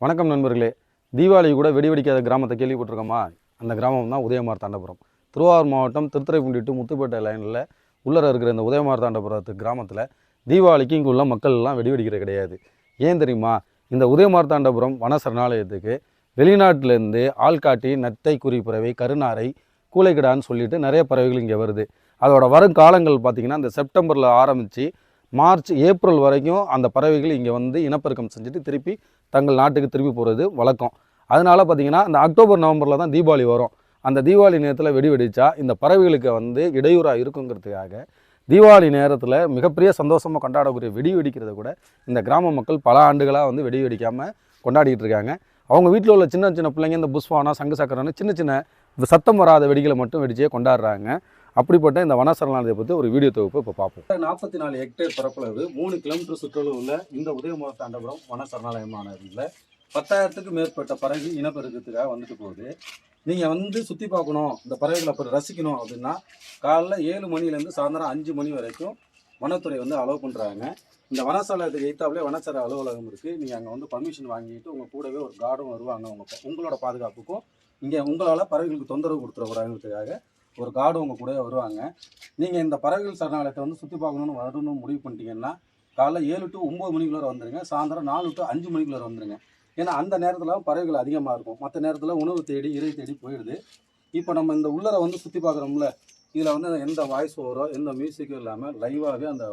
வணக்கம் நண்பர்களே. தீபாவளி கூட வெடி வெடிக்காத கிராமத்தை கேள்விப்பட்டிருக்கோமா? அந்த கிராமம் தான் உதயமார் தாண்டபுரம். திருவாரூர் மாவட்டம் திருத்துறைப்பூண்டி டு முத்துப்பேட்டை லைனில் உள்ளர இருக்கிற இந்த உதயமார் தாண்டபுரத்து கிராமத்தில் தீபாவளிக்கு இங்கே உள்ள மக்கள்லாம் வெடி வெடிக்கிறது கிடையாது. ஏன் தெரியுமா? இந்த உதயமார் தாண்டபுரம் வன சரணாலயத்துக்கு வெளிநாட்டிலேருந்து ஆள்காட்டி நத்தை குறிப்பறவை கருநாரை கூலைக்கிடான்னு சொல்லிட்டு நிறைய பறவைகள் இங்கே வருது. அதோட வரும் காலங்கள் பார்த்திங்கன்னா இந்த செப்டம்பரில் ஆரம்பித்து மார்ச் ஏப்ரல் வரைக்கும் அந்த பறவைகள் இங்கே வந்து இனப்பெருக்கம் செஞ்சுட்டு திருப்பி தங்கள் நாட்டுக்கு திருப்பி போகிறது வழக்கம். அதனால பார்த்தீங்கன்னா அந்த அக்டோபர் நவம்பரில் தான் தீபாவளி வரும். அந்த தீபாவளி நேரத்தில் வெடி வெடித்தா இந்த பறவைகளுக்கு வந்து இடையூறாக இருக்குங்கிறதுக்காக தீபாவளி நேரத்தில் மிகப்பெரிய சந்தோஷமாக கொண்டாடக்கூடிய வெடி வெடிக்கிறத கூட இந்த கிராம மக்கள் பல ஆண்டுகளாக வந்து வெடி வெடிக்காமல் கொண்டாடிக்கிட்டு இருக்காங்க. அவங்க வீட்டில் உள்ள சின்ன சின்ன பிள்ளைங்க இந்த புஷ்வானா சங்கு சக்கரன்னு சின்ன சின்ன சத்தம் வராத வெடிகளை மட்டும் வெடிச்சே கொண்டாடுறாங்க. அப்படிப்பட்ட இந்த வன சரணாலயத்தை பற்றி ஒரு வீடியோ தொகுப்பு இப்போ பார்ப்போம். நாற்பத்தி நாலு ஹெக்டேர் பரப்பளவு மூணு கிலோமீட்டர் சுற்றளவு உள்ள இந்த உதயமார் தாண்டபுரம் வன சரணாலயமானதில் பத்தாயிரத்துக்கு மேற்பட்ட பறவை இனப்பெருக்கத்துக்காக வந்துட்டு போகுது. நீங்கள் வந்து சுற்றி பார்க்கணும் இந்த பறவைகளை அப்புறம் ரசிக்கணும் அப்படின்னா காலைல ஏழு மணிலேருந்து சாயந்தரம் அஞ்சு மணி வரைக்கும் வனத்துறை வந்து அலோவ் பண்ணுறாங்க இந்த வனசாலயத்துக்கு எய்த்தாப்புலே வனச்சர அலுவலகம் இருக்குது நீங்கள் அங்கே வந்து பர்மிஷன் வாங்கிட்டு உங்கள் கூடவே ஒரு கார்டும் வருவாங்க. உங்கள் உங்களோட பாதுகாப்புக்கும் இங்கே உங்களால் பறவைகளுக்கு தொந்தரவு கொடுத்துடக்கூடாதுங்கிறதுக்காக ஒரு கார்டு உங்கள் கூட வருவாங்க. நீங்கள் இந்த பறவைகள் சரணாலயத்தை வந்து சுற்றி பார்க்கணுன்னு வரணும்னு முடிவு பண்ணிட்டீங்கன்னா காலைல ஏழு டு ஒம்பது மணிக்குள்ளே வந்துருங்க. சாயந்தரம் நாலு டு அஞ்சு மணிக்குள்ளே வந்துருங்க. ஏன்னா அந்த நேரத்தில் பறவைகள் அதிகமாக இருக்கும். மற்ற நேரத்தில் உணவு தேடி இறை தேடி போயிடுது. இப்போ நம்ம இந்த உள்ளரை வந்து சுற்றி பார்க்குறோம்ல இதில் வந்து எந்த வாய்ஸ் ஓவரோ எந்த மியூசிக்கும் இல்லாமல் லைவாகவே அந்த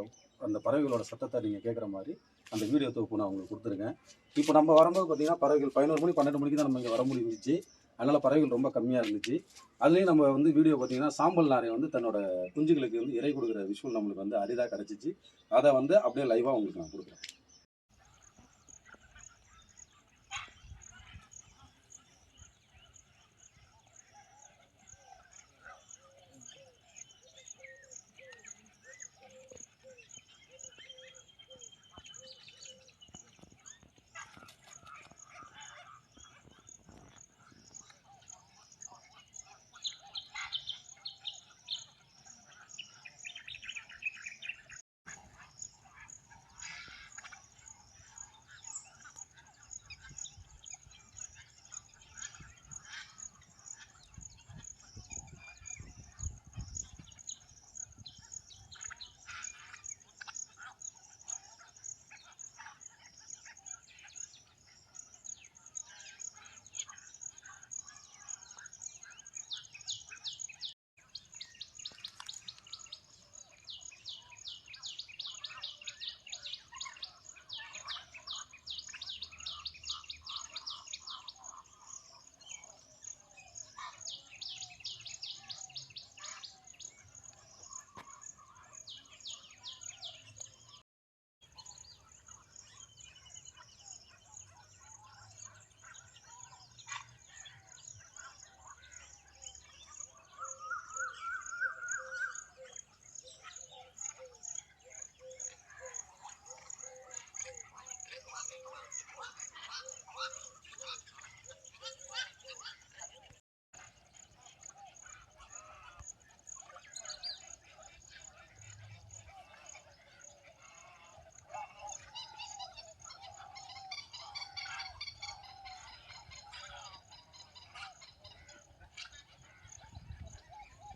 அந்த பறவைகளோட சத்தத்தை நீங்கள் கேட்குற மாதிரி அந்த வீடியோ தொகுப்பு நான் உங்களுக்கு கொடுத்துருங்க இப்போ நம்ம வரும்போது பார்த்தீங்கன்னா பறவைகள் பதினோரு மணி பன்னெண்டு மணிக்கு தான் நம்ம இங்கே வர முடிஞ்சிச்சு. அதனால் பறவைகள் ரொம்ப கம்மியாக இருந்துச்சு. அதுலேயும் நம்ம வந்து வீடியோ பார்த்தீங்கன்னா சாம்பல் நாரை வந்து தன்னோட குஞ்சுகளுக்கு வந்து இறை கொடுக்குற விஷுவல் நம்மளுக்கு வந்து அரிதாக கிடச்சிச்சு. அதை வந்து அப்படியே லைவாக உங்களுக்கு நான் கொடுக்குறேன்.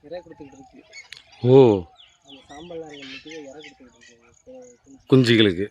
இறை கொடுத்துக்கிட்டு இருக்கு. ஓ. அந்த சாம்பல் நாங்கள் மட்டும் இறை கொடுத்துக்கிட்டு இருக்கு. குஞ்சுகளுக்கு.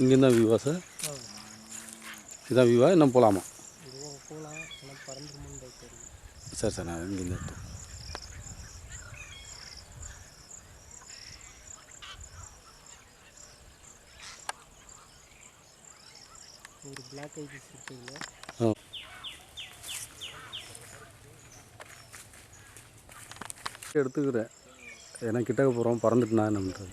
இங்கேருந்து தான் வியூவா சார். இதான் வியூவா இன்னும் போகலாமா? சரி சார் நான் இங்கேருந்து ஒரு பிளாக் ஐபிஸ் இருக்குதுல்ல எடுத்துக்கிறேன். ஏன்னா கிட்டக்க போகிறோம் பறந்துட்டுனா என்ன பண்ணுறது